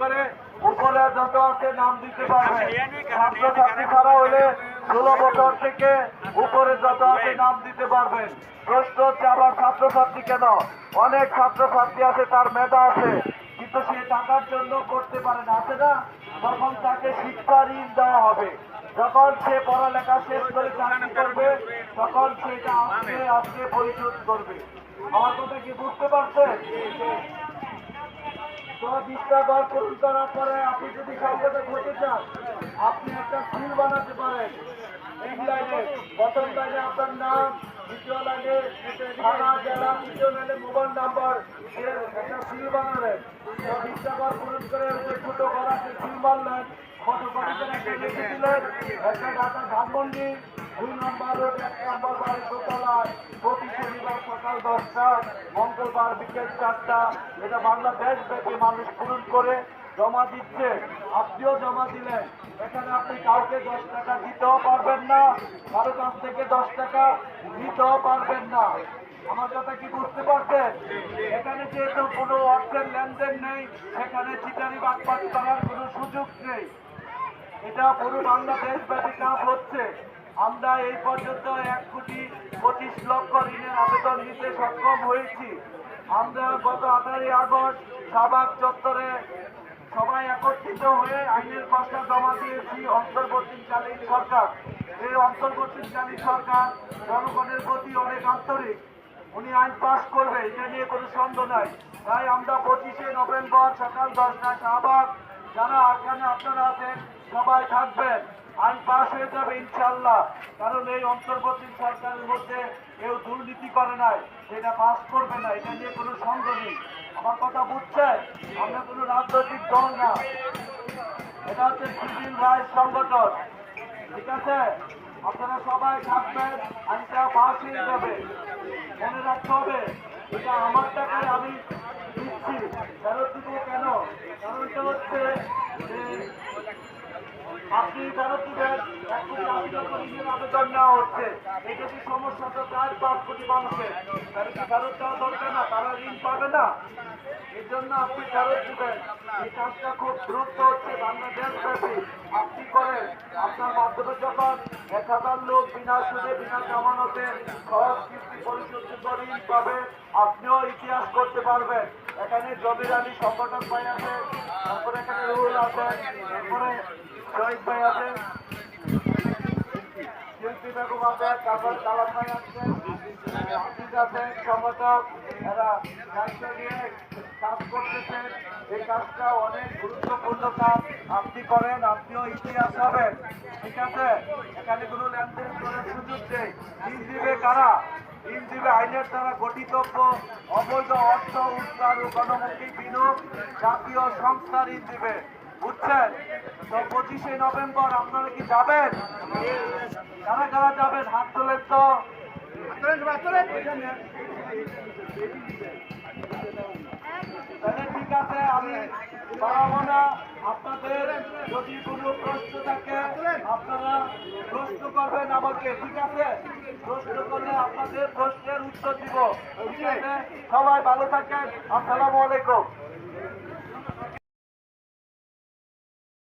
করে উপরে যত আছে নাম দিতে পারবে ছাত্রছাত্রী ছাড়া হলে ষোলো বছর থেকে উপরে যত আছে নাম দিতে পারবেন। প্রশ্ন হচ্ছে আবার ছাত্রছাত্রী কেন? অনেক ছাত্রছাত্রী আছে তার মেধা আছে কিন্তু সে টাকার জন্য করতে পারে না। আছে না? তখন তাকে শিক্ষা ঋণ দেওয়া হবে। যখন সে পড়ালেখা শেষ করে চাকরি করবে তখন সেটা আস্তে আস্তে পরিশোধ করবে। আমার কথা কি বুঝতে পারছেন? ঘর পূরণ করার পরে আপনি যদি সম্পদে হতে চান, আপনি একটা স্কুল বানাতে পারেন। এই লাইনে, প্রথম লাইনে আপনার নাম, দ্বিতীয় লাইনে থানা, জেলা, তৃতীয় লাইনে মোবাইল নাম্বার একটা সিল বানালেন। ঘর পূরণ করে ওই ছোট ঘর আছে সিল মারলেন ফটোকপি করে একটা লিখে দিলেন। ধানমন্ডি দুই নম্বর রোড এক নম্বর প্রতি শনিবার সকাল দশটা মঙ্গলবার বিকেল চারটা। এটা বাংলাদেশ ব্যাপী মানুষ পূরণ করে জমা দিচ্ছে। আপনিও জমা দিলেন। এখানে আপনি কাউকে দশ টাকা দিতেও পারবেন না, কারও কাছ থেকে দশ টাকা নিতেও পারবেন না। আমার কথা কি বুঝতে পারছেন? এখানে যেহেতু কোনো অর্থের লেনদেন নেই, সেখানে চিটারি বাটপাট করার কোনো সুযোগ নেই। এটা পুরো বাংলাদেশ ব্যাপী কাজ হচ্ছে। আমরা এই পর্যন্ত এক কোটি পঁচিশ লক্ষ ঋণের আবেদন নিতে সক্ষম হয়েছি। আমরা গত আঠারোই আগস্ট শাহবাগ চত্বরে সবাই একত্রিত হয়ে আইনের খসড়া জমা দিয়েছি অন্তর্বর্তীকালীন সরকার। এই অন্তর্বর্তীকালীন সরকার জনগণের প্রতি অনেক আন্তরিক। উনি আইন পাশ করবে, এটা নিয়ে কোনো সন্দেহ নাই। তাই আমরা পঁচিশে নভেম্বর সকাল দশটা শাহবাগ যারা এখানে আপনারা আছেন সবাই থাকবেন, আইন পাশ হয়ে যাবে ইনশাল্লাহ কারণ এই অন্তর্বর্তী সরকারের মধ্যে কেউ দুর্নীতি করে নাই, সেটা পাস করবে না, এটা নিয়ে কোনো সন্দেহ নেই। আমার কথা বুঝছেন? আমরা কোনো রাজনৈতিক দল না। এটা হচ্ছে সিভিল রাইট সংগঠন। ঠিক আছে? আপনারা সবাই থাকবেন, আইনটা পাস হয়ে যাবে। মনে রাখতে হবে, এটা আমার টাকায় আমি দিচ্ছি ফেরত দিব কেন কারণটা হচ্ছে আপনি ফেরত দিবেন আবেদন নেওয়া হচ্ছে এই যদি সমস্যা তো প্রায় পাঁচ কোটি মানুষের তাহলে কি ফেরত দেওয়া দরকার না তারা ঋণ পাবে না এর জন্য আপনি ফেরত দিবেন এই কাজটা খুব দ্রুত হচ্ছে বাংলাদেশ ব্যাপী আপনি করেন আপনার মাধ্যমে যখন এক হাজার লোক বিনা সুদে বিনা জামানতে সহজ কিস্তি পরিশোধিত ঋণ পাবে আপনিও ইতিহাস করতে পারবেন। এখানে জবির আলী সংগঠক ভাই আছে, তারপরে এখানে রুহুল আছে, এরপরে শহীদ ভাই আছে, শিল্পী বেগম আছে, তারপর কালাম ভাই আছে আছে সংগঠক এরা দায়িত্ব নিয়ে এই কাজটা অনেক গুরুত্বপূর্ণ কাজ। আপনি করেন, আপনিও ইতিহাস হবেন ঠিক আছে? এখানে কোনো লেনদেন করার সুযোগ নেই। ঋণ দিবে কারা? ঋণ দিবে আইনের দ্বারা গঠিতব্য, অবৈধ অর্থ উদ্ধার ও গণমুখী বিনিয়োগ জাতীয় সংস্থা ঋণ দিবে। বুঝছেন? তো পঁচিশে নভেম্বর আপনারা কি যাবেন? কারা কারা যাবেন? হাত তোলেন তো। ঠিক আছে আমি পারব না আপনাদের যদি কোনো প্রশ্ন থাকে, আপনারা প্রশ্ন করবেন আমাকে, ঠিক আছে? প্রশ্ন করলে আপনাদের প্রশ্নের উত্তর দিব। ঠিক আছে? সবাই ভালো থাকেন। আসসালামু আলাইকুম।